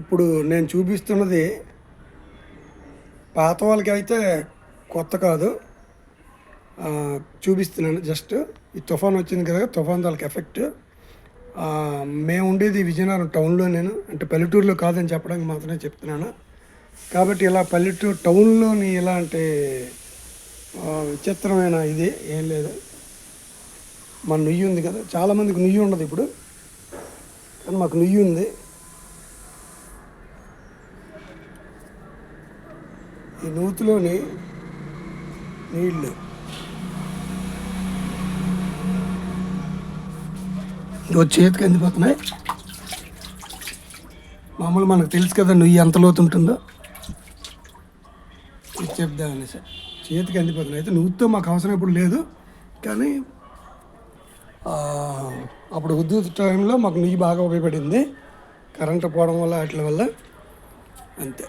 ఇప్పుడు నేను చూపిస్తున్నది పాత వాళ్ళకి అయితే కొత్త కాదు. చూపిస్తున్నాను జస్ట్. ఈ తుఫాన్ వచ్చింది కదా తుఫాన్ వాళ్ళకి ఎఫెక్ట్. మేము ఉండేది విజయనగరం టౌన్లో నేను అంటే పల్లెటూరులో కాదని చెప్పడానికి మాత్రమే చెప్తున్నాను. కాబట్టి ఇలా పల్లెటూరు టౌన్లోని ఇలాంటి విచిత్రమైన ఇది ఏం లేదు. మన నుయ్యి ఉంది కదా చాలామందికి నుయ్యి ఉండదు ఇప్పుడు. కానీ మాకు నుయ్యి ఉంది. ఈ నూతిలోని నీళ్ళు నువ్వు చేతికి అందిపోతున్నాయి మామూలు మనకు తెలుసు కదా నువ్వు ఎంత లోతు ఉంటుందో. ఇది చేతికి అందిపోతున్నాయి అయితే నువ్వుతో మాకు అవసరం ఇప్పుడు లేదు. కానీ అప్పుడు ఉద్యోగ టైంలో మాకు నువ్వు బాగా ఉపయోగపడింది. కరెంటు పోవడం వల్ల వాటి వల్ల. అంతే.